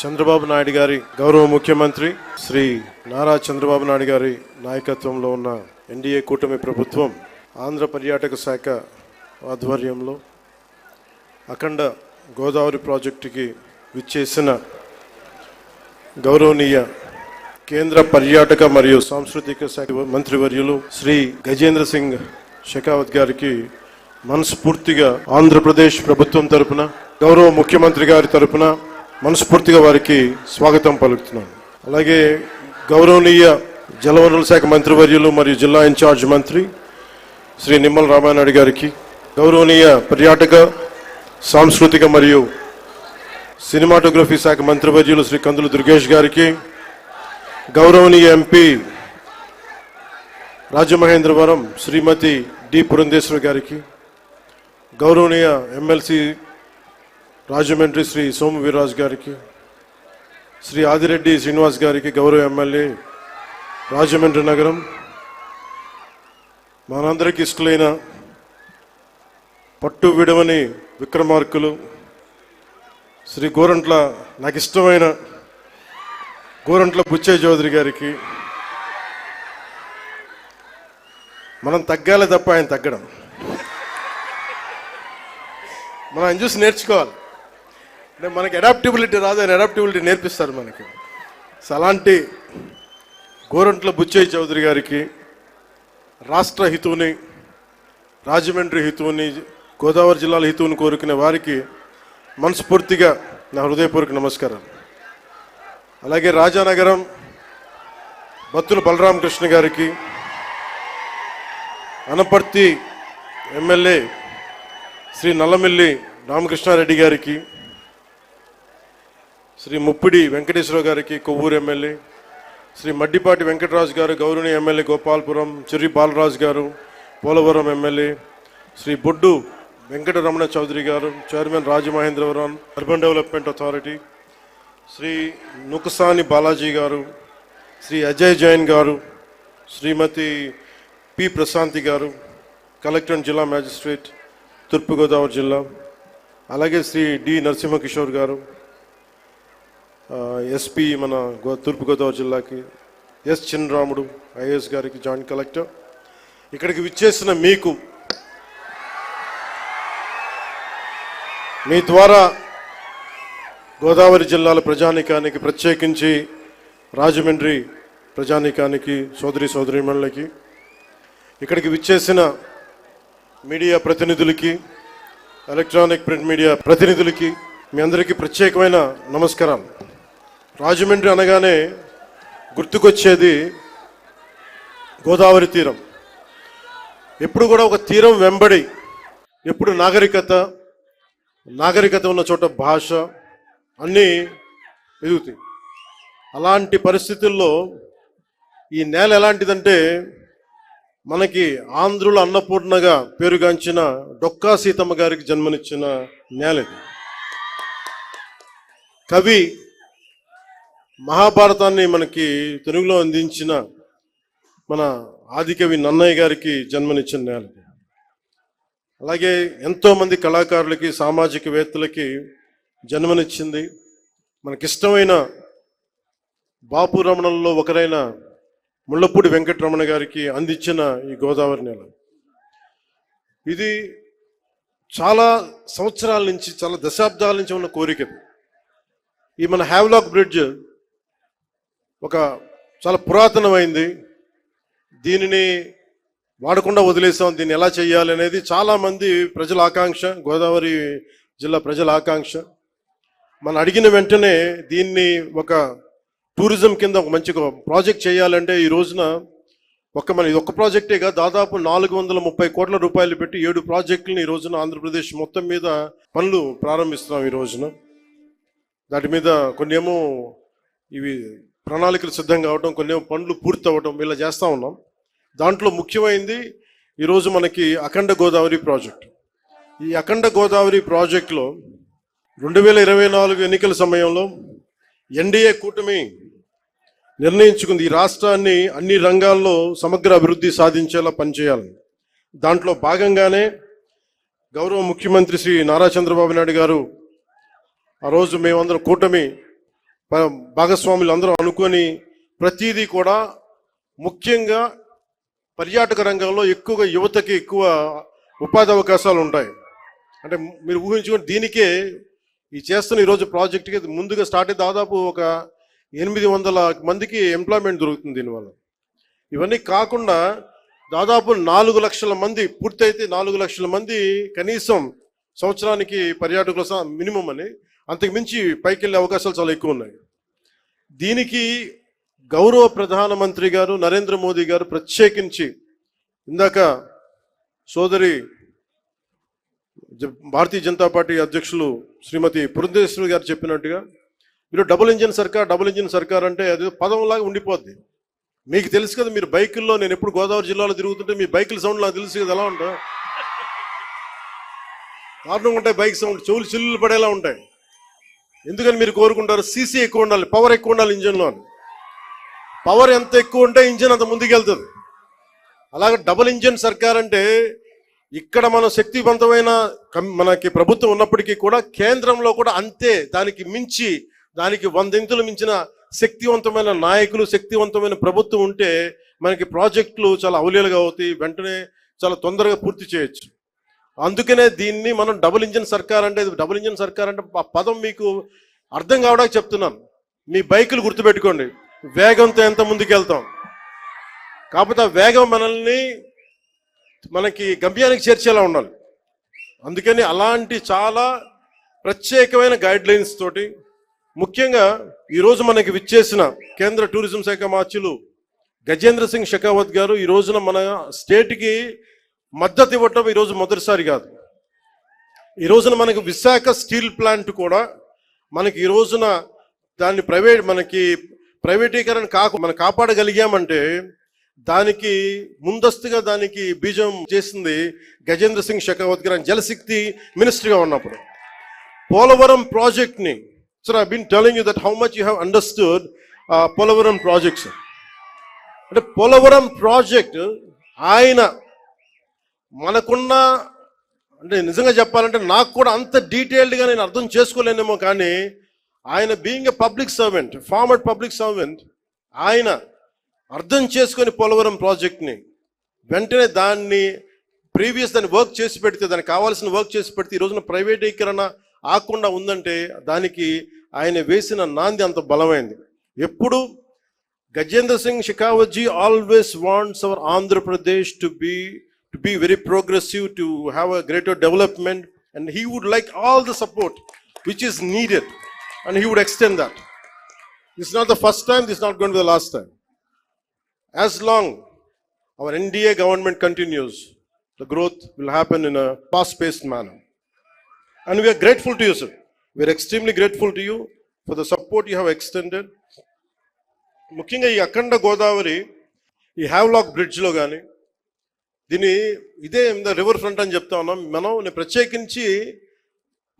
చంద్రబాబు నాయుడు గారి గౌరవ ముఖ్యమంత్రి శ్రీ నారా చంద్రబాబు నాయుడు గారి నాయకత్వంలో ఉన్న ఎన్డీఏ కూటమి ప్రభుత్వం ఆంధ్ర పర్యాటక శాఖ ఆధ్వర్యంలో అఖండ గోదావరి ప్రాజెక్టుకి విచ్చేసిన గౌరవనీయ కేంద్ర పర్యాటక మరియు సాంస్కృతిక శాఖ మంత్రివర్యులు శ్రీ గజేంద్ర సింగ్ షెకావత్ గారికి మనస్ఫూర్తిగా ఆంధ్రప్రదేశ్ ప్రభుత్వం తరపున గౌరవ ముఖ్యమంత్రి గారి తరపున మనస్ఫూర్తిగా వారికి స్వాగతం పలుకుతున్నాను. అలాగే గౌరవనీయ జలవనరుల శాఖ మంత్రివర్యులు మరియు జిల్లా ఇన్ఛార్జ్ మంత్రి శ్రీ నిమ్మల రామానాయుడు గారికి గౌరవనీయ పర్యాటక సాంస్కృతిక మరియు సినిమాటోగ్రఫీ శాఖ మంత్రివర్యులు శ్రీ కందులు దుర్గేష్ గారికి గౌరవనీయ ఎంపీ రాజమహేంద్రవరం శ్రీమతి డి పురంధేశ్వరి గారికి గౌరవనీయ ఎమ్మెల్సీ రాజమండ్రి శ్రీ సోము వీరాజ్ గారికి శ్రీ ఆదిరెడ్డి శ్రీనివాస్ గారికి గౌరవ ఎమ్మెల్యే రాజమండ్రి నగరం మనందరికీ ఇష్టలైన పట్టు విడవని విక్రమార్కులు శ్రీ గోరంట్ల నాకు ఇష్టమైన గోరంట్ల బుచ్చయ్య చౌదరి గారికి మనం తగ్గాలి తప్ప ఆయన తగ్గడం. మనం ఆయన చూసి నేర్చుకోవాలి? అంటే మనకి అడాప్టబిలిటీ రాదు ఆయన అడాప్టబిలిటీ నేర్పిస్తారు మనకి. సో అలాంటి గోరంట్ల బుచ్చయ్య చౌదరి గారికి రాష్ట్ర హితువుని రాజమండ్రి హితువుని గోదావరి జిల్లాల హితువుని కోరుకునే వారికి మనస్ఫూర్తిగా నా హృదయపూర్వక నమస్కారం అలాగే రాజానగరం బత్తుల బలరామకృష్ణ గారికి అనపర్తి ఎమ్మెల్యే శ్రీ నల్లమిల్లి రామకృష్ణారెడ్డి గారికి శ్రీ ముప్పిడి వెంకటేశ్వరరావు గారికి కొవ్వూరు ఎమ్మెల్యే శ్రీ మడ్డిపాటి వెంకటరాజు గారు గౌరవనీయ ఎమ్మెల్యే గోపాల్పురం చిర్రి బాలరాజు గారు పోలవరం ఎమ్మెల్యే శ్రీ బొడ్డు వెంకటరమణ చౌదరి గారు chairman Rajamahendravaram urban development authority Shri Nukasani Balaji గారు శ్రీ అజయ్ జైన్ గారు శ్రీమతి పి ప్రశాంతి గారు కలెక్టర్ జిల్లా మ్యాజిస్ట్రేట్ తూర్పుగోదావరి జిల్లా అలాగే శ్రీ డి నరసింహకిషోర్ గారు ఎస్పీ మన గో తూర్పుగోదావరి జిల్లాకి ఎస్ చిన్నరాముడు ఐఏఎస్ గారికి జాయింట్ కలెక్టర్. ఇక్కడికి విచ్చేసిన మీకు మీ ద్వారా గోదావరి జిల్లాల ప్రజానీకానికి ప్రత్యేకించి రాజమండ్రి ప్రజానీకానికి సోదరి సోదరిమణులకి ఇక్కడికి విచ్చేసిన మీడియా ప్రతినిధులకి ఎలక్ట్రానిక్ ప్రింట్ మీడియా ప్రతినిధులకి మీ అందరికీ ప్రత్యేకమైన నమస్కారాలు. రాజమండ్రి అనగానే గుర్తుకొచ్చేది గోదావరి తీరం. ఎప్పుడు కూడా ఒక తీరం వెంబడి ఎప్పుడు నాగరికత నాగరికత ఉన్న చోట భాష అన్నీ ఎదుగుతాయి. అలాంటి పరిస్థితుల్లో ఈ నేల ఎలాంటిదంటే మనకి ఆంధ్రుల అన్నపూర్ణగా పేరుగాంచిన డొక్కా సీతమ్మ గారికి జన్మనిచ్చిన నేల ఇది కవి మహాభారతాన్ని మనకి తెలుగులో అందించిన మన ఆదికవి నన్నయ్య గారికి జన్మనిచ్చిన నేల. అలాగే ఎంతోమంది కళాకారులకి కళాకారులకి సామాజికవేత్తలకి జన్మనిచ్చింది. మనకిష్టమైన బాపు రమణంలో ఒకరైన ముళ్ళపూడి వెంకటరమణ గారికి అందించిన ఈ గోదావరి నేల. ఇది చాలా సంవత్సరాల నుంచి చాలా దశాబ్దాల నుంచి ఉన్న కోరిక ఈ మన హ్యావ్లాక్ బ్రిడ్జ్ ఒక చాలా పురాతనమైంది. దీనిని వాడకుండా వదిలేసాం. దీన్ని ఎలా చేయాలి అనేది చాలామంది ప్రజల ఆకాంక్ష గోదావరి జిల్లా ప్రజల ఆకాంక్ష. మనం అడిగిన వెంటనే దీన్ని ఒక టూరిజం కింద ఒక మంచి ప్రాజెక్ట్ చేయాలంటే ఈ రోజున ఒక మన ఇది ఒక ప్రాజెక్టే కాదు దాదాపు నాలుగు వందల ముప్పై కోట్ల రూపాయలు పెట్టి ఏడు ప్రాజెక్టులను ఈ రోజున ఆంధ్రప్రదేశ్ మొత్తం మీద పనులు ప్రారంభిస్తున్నాం ఈ రోజున. దాటి మీద కొన్ని ఏమో ఇవి ప్రణాళికలు సిద్ధం కావడం కొన్ని పనులు పూర్తి అవ్వటం ఇలా చేస్తూ ఉన్నాం. దాంట్లో ముఖ్యమైనది ఈరోజు మనకి అఖండ గోదావరి ప్రాజెక్ట్. ఈ అఖండ గోదావరి ప్రాజెక్టులో రెండు వేల ఇరవై నాలుగు ఎన్నికల సమయంలో ఎన్డీఏ కూటమి నిర్ణయించుకుంది. ఈ రాష్ట్రాన్ని అన్ని రంగాల్లో సమగ్ర అభివృద్ధి సాధించేలా పనిచేయాలని. దాంట్లో భాగంగానే గౌరవ ముఖ్యమంత్రి శ్రీ నారా చంద్రబాబు నాయుడు గారు ఆ రోజు మేమందరం కూటమి భాగస్వాములు అందరూ అనుకొని ప్రతిదీ కూడా ముఖ్యంగా పర్యాటక రంగంలో ఎక్కువగా యువతకి ఎక్కువ ఉపాధి అవకాశాలు ఉంటాయి. అంటే మీరు ఊహించుకొని దీనికే ఈ చేస్తున్న ఈరోజు ప్రాజెక్ట్కి ముందుగా స్టార్ట్ అయ్యి దాదాపు ఒక ఎనిమిది వందల మందికి ఎంప్లాయ్మెంట్ దొరుకుతుంది దీనివల్ల. ఇవన్నీ కాకుండా దాదాపు నాలుగు లక్షల మంది పూర్తయితే నాలుగు లక్షల మంది కనీసం సంవత్సరానికి పర్యాటకుల మినిమం అని అంతకు మించి పైకి వెళ్ళే అవకాశాలు చాలా ఎక్కువ ఉన్నాయి. దీనికి గౌరవ ప్రధానమంత్రి గారు నరేంద్ర మోదీ గారు ప్రత్యేకించి ఇందాక సోదరి జ- భారతీయ జనతా పార్టీ అధ్యక్షులు శ్రీమతి పురంధేశ్వరి గారు చెప్పినట్టుగా మీరు డబుల్ ఇంజిన్ సర్కార్ డబుల్ ఇంజిన్ సర్కార్ అంటే అది పదంలాగా ఉండిపోద్ది. మీకు తెలుసు కదా మీరు బైకుల్లో నేను ఎప్పుడు గోదావరి జిల్లాలో తిరుగుతుంటే మీ బైకుల సౌండ్ నాకు తెలుసు కదా ఎలా ఉంటా దారుణంగా ఉంటాయి బైక్ సౌండ్ చెవులు చిల్లులు పడేలా ఉంటాయి. ఎందుకని మీరు కోరుకుంటారు? సీసీ ఎక్కువ ఉండాలి పవర్ ఎక్కువ ఉండాలి ఇంజన్లో పవర్ ఎంత ఎక్కువ ఉంటే ఇంజిన్ అంత ముందుకెళ్తుంది. అలాగే డబుల్ ఇంజిన్ సర్కార్ అంటే ఇక్కడ మన శక్తివంతమైన కం- మనకి ప్రభుత్వం ఉన్నప్పటికీ కూడా కేంద్రంలో కూడా అంతే దానికి మించి దానికి వందెంతులు మించిన శక్తివంతమైన నాయకులు శక్తివంతమైన ప్రభుత్వం ఉంటే మనకి ప్రాజెక్టులు చాలా అవలీలుగా అవుతాయి. వెంటనే చాలా తొందరగా పూర్తి చేయొచ్చు. అందుకనే దీన్ని మనం డబుల్ ఇంజిన్ సర్కార్ అంటే డబుల్ ఇంజిన్ సర్కార్ అంటే ఆ పదం మీకు అర్థం కావడానికి చెప్తున్నాను. మీ బైకులు గుర్తుపెట్టుకోండి. వేగంతో ఎంత ముందుకు వెళ్తాం కాకపోతే ఆ వేగం మనల్ని మనకి గమ్యానికి చేర్చేలా ఉండాలి. అందుకని అలాంటి చాలా ప్రత్యేకమైన గైడ్ లైన్స్ తోటి ముఖ్యంగా ఈరోజు మనకి విచ్చేసిన కేంద్ర టూరిజం శాఖ మార్చులు గజేంద్ర సింగ్ షెకావత్ గారు ఈ రోజున మన స్టేట్కి మద్దతు ఇవ్వటం ఈరోజు మొదటిసారి కాదు. ఈ రోజున మనకు విశాఖ స్టీల్ ప్లాంట్ కూడా మనకి ఈ రోజున దాన్ని ప్రైవేట్ మనకి ప్రైవేటీకరణ కాకు మనం కాపాడగలిగామంటే దానికి ముందస్తుగా దానికి బీజం చేసింది గజేంద్ర సింగ్ షెకావత్ గారు జలశక్తి మినిస్టర్గా ఉన్నప్పుడు. పోలవరం ప్రాజెక్ట్ని sir I been telling you that how much you have understood Polavaram projects. అంటే పోలవరం ప్రాజెక్ట్ ఆయన మనకున్న అంటే నిజంగా చెప్పాలంటే నాకు కూడా అంత డీటెయిల్డ్గా నేను అర్థం చేసుకోలేనేమో కానీ ఆయన being a public servant former public servant ఆయన అర్థం చేసుకొని పోలవరం ప్రాజెక్ట్ని వెంటనే దాన్ని ప్రీవియస్ దాన్ని వర్క్ చేసి పెడితే దానికి కావాల్సిన వర్క్ చేసి పెడితే ఈ రోజున ప్రైవేటీకరణ ఆకుండా ఉందంటే దానికి ఆయన వేసిన నాంది అంత బలమైంది. ఎప్పుడు Gajendra Singh Shekhawat ji always wants our Andhra Pradesh to be To be very progressive to have a greater development and he would like all the support which is needed and he would extend that this not the first time this not gone the last time as long our NDA government continues, the growth will happen in a fast-paced manner. And we are grateful to you, sir. We are extremely grateful to you for the support you have extended. ముఖ్యంగా ఈ అఖండ గోదావరి ఈ Havelock బ్రిడ్జ్లో కానీ దీని ఇదే river front అని చెప్తా ఉన్నాం. మనం ప్రత్యేకించి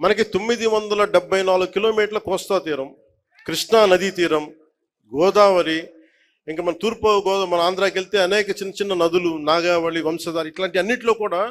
మనకి తొమ్మిది వందల డెబ్బై నాలుగు కిలోమీటర్ల కోస్తా తీరం కృష్ణా నదీ తీరం గోదావరి ఇంకా మన తూర్పు గోదావరి మన ఆంధ్రాకి వెళ్తే అనేక చిన్న చిన్న నదులు నాగావళి వంశధార ఇట్లాంటి అన్నింటిలో కూడా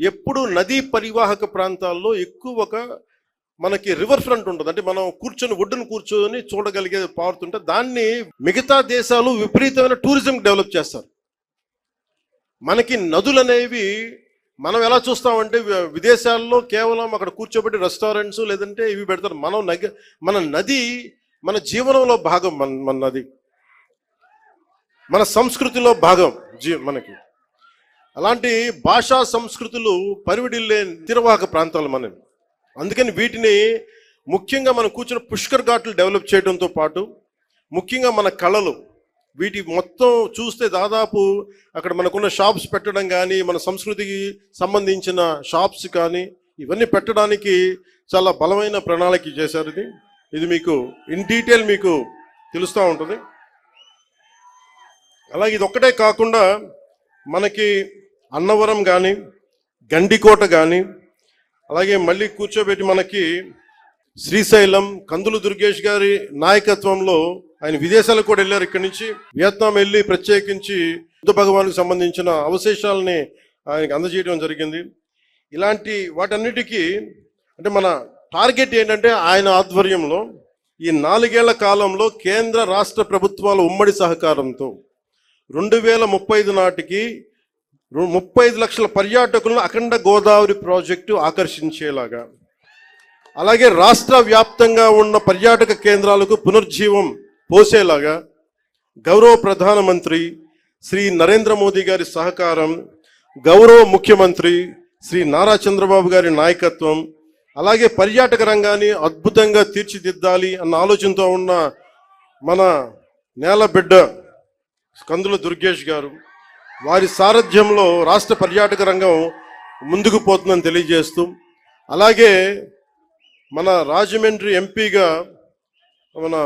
ఎప్పుడు నదీ పరివాహక ప్రాంతాల్లో ఎక్కువ ఒక మనకి రివర్ ఫ్రంట్ ఉంటుంది. అంటే మనం కూర్చొని ఒడ్డును కూర్చొని చూడగలిగే పారుతుంటే దాన్ని మిగతా దేశాలు విపరీతమైన టూరిజం డెవలప్ చేస్తారు. మనకి నదులు అనేవి మనం ఎలా చూస్తామంటే వి- విదేశాల్లో కేవలం అక్కడ కూర్చోబెట్టి రెస్టారెంట్స్ లేదంటే ఇవి పెడతారు. మనం నగ మన నది మన జీవనంలో భాగం మన మన నది. మన సంస్కృతిలో భాగం జీ మనకి. అలాంటి భాషా సంస్కృతులు పరివిడిల్లే తిరవాహక ప్రాంతాలు మనవి. అందుకని వీటిని ముఖ్యంగా మనం కూర్చున్న పుష్కర్ ఘాట్లు డెవలప్ చేయడంతో పాటు ముఖ్యంగా మన కళలు వీటి మొత్తం చూస్తే దాదాపు అక్కడ మనకున్న షాప్స్ పెట్టడం కానీ మన సంస్కృతికి సంబంధించిన షాప్స్ కానీ ఇవన్నీ పెట్టడానికి చాలా బలమైన ప్రణాళిక చేశారు ఇది. ఇది మీకు ఇన్ డీటెయిల్ మీకు తెలుస్తూ ఉంటుంది. అలాగే ఇది ఒక్కటే కాకుండా మనకి అన్నవరం కానీ గండికోట కానీ అలాగే మళ్ళీ కూర్చోబెట్టి మనకి శ్రీశైలం కందులు దుర్గేష్ గారి నాయకత్వంలో ఆయన విదేశాలకు కూడా వెళ్ళారు ఇక్కడి నుంచి. వియత్నాం వెళ్ళి ప్రత్యేకించి బుద్ధ భగవాన్కి సంబంధించిన అవశేషాలని ఆయనకి అందజేయడం జరిగింది. ఇలాంటి వాటన్నిటికీ అంటే మన టార్గెట్ ఏంటంటే ఆయన ఆధ్వర్యంలో ఈ నాలుగేళ్ళ కాలంలో కేంద్ర రాష్ట్ర ప్రభుత్వాల ఉమ్మడి సహకారంతో రెండు వేల ముప్పై ఐదు నాటికి ముప్పై ఐదు లక్షల పర్యాటకులను అఖండ గోదావరి ప్రాజెక్టు ఆకర్షించేలాగా. అలాగే రాష్ట్ర వ్యాప్తంగా ఉన్న పర్యాటక కేంద్రాలకు పునర్జీవం పోసేలాగా గౌరవ ప్రధానమంత్రి శ్రీ నరేంద్ర మోదీ గారి సహకారం గౌరవ ముఖ్యమంత్రి శ్రీ నారా చంద్రబాబు గారి నాయకత్వం అలాగే పర్యాటక రంగాన్ని అద్భుతంగా తీర్చిదిద్దాలి అన్న ఆలోచనతో ఉన్న మన నేల బిడ్డ కందుల దుర్గేష్ గారు వారి సారథ్యంలో రాష్ట్ర పర్యాటక రంగం ముందుకు పోతుందని తెలియజేస్తూ అలాగే మన రాజమండ్రి ఎంపీగా మన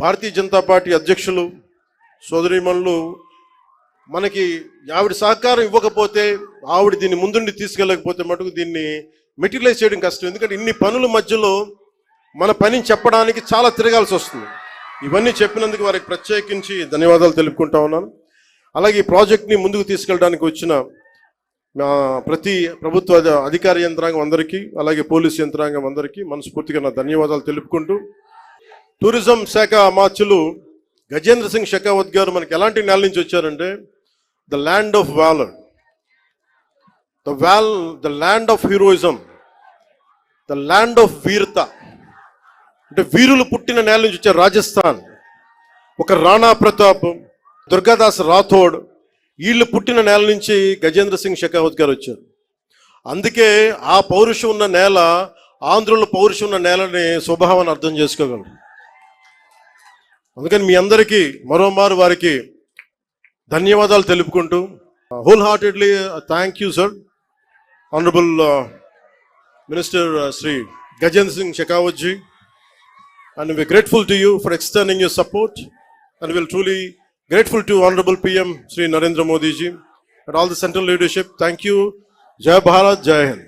భారతీయ జనతా పార్టీ అధ్యక్షులు సోదరిమణులు మనకి ఆవిడ సహకారం ఇవ్వకపోతే ఆవిడ దీన్ని ముందుండి తీసుకెళ్ళకపోతే మటుకు దీన్ని మెటీరియలైజ్ చేయడం కష్టం. ఎందుకంటే ఇన్ని పనుల మధ్యలో మన పనిని చెప్పడానికి చాలా తిరగాల్సి వస్తుంది. ఇవన్నీ చెప్పినందుకు వారికి ప్రత్యేకించి ధన్యవాదాలు తెలుపుకుంటా ఉన్నాను. అలాగే ఈ ప్రాజెక్ట్ని ముందుకు తీసుకెళ్ళడానికి వచ్చిన ప్రతి ప్రభుత్వ అధికార యంత్రాంగం అందరికీ అలాగే పోలీస్ యంత్రాంగం అందరికీ మనస్ఫూర్తిగా నా ధన్యవాదాలు తెలుపుకుంటూ టూరిజం శాఖ అమాత్యులు గజేంద్ర సింగ్ షెకావత్ గారు మనకి ఎలాంటి నేల నుంచి వచ్చారంటే the land of valour. The wall the land of heroism. The land of వీరత. అంటే వీరులు పుట్టిన నేల నుంచి వచ్చారు రాజస్థాన్. ఒక రాణా ప్రతాప్ దుర్గాదాస్ రాథోడ్ వీళ్ళు పుట్టిన నేల నుంచి గజేంద్ర సింగ్ షెకావత్ గారు వచ్చారు. అందుకే ఆ పౌరుషం ఉన్న నేల ఆంధ్రుల పౌరుషం ఉన్న నేలని స్వభావాన్ని అర్థం చేసుకోగలరు అందుకని మీ అందరికీ మరోమారు వారికి ధన్యవాదాలు తెలుపుకుంటూ wholeheartedly thank you sir honourable minister Shri Gajendra Singh Shekhawat ji and we grateful to you for extending your support and will truly grateful to honourable PM Shri Narendra Modi ji and all the central leadership thank you జయ భారత్ జయ హింద్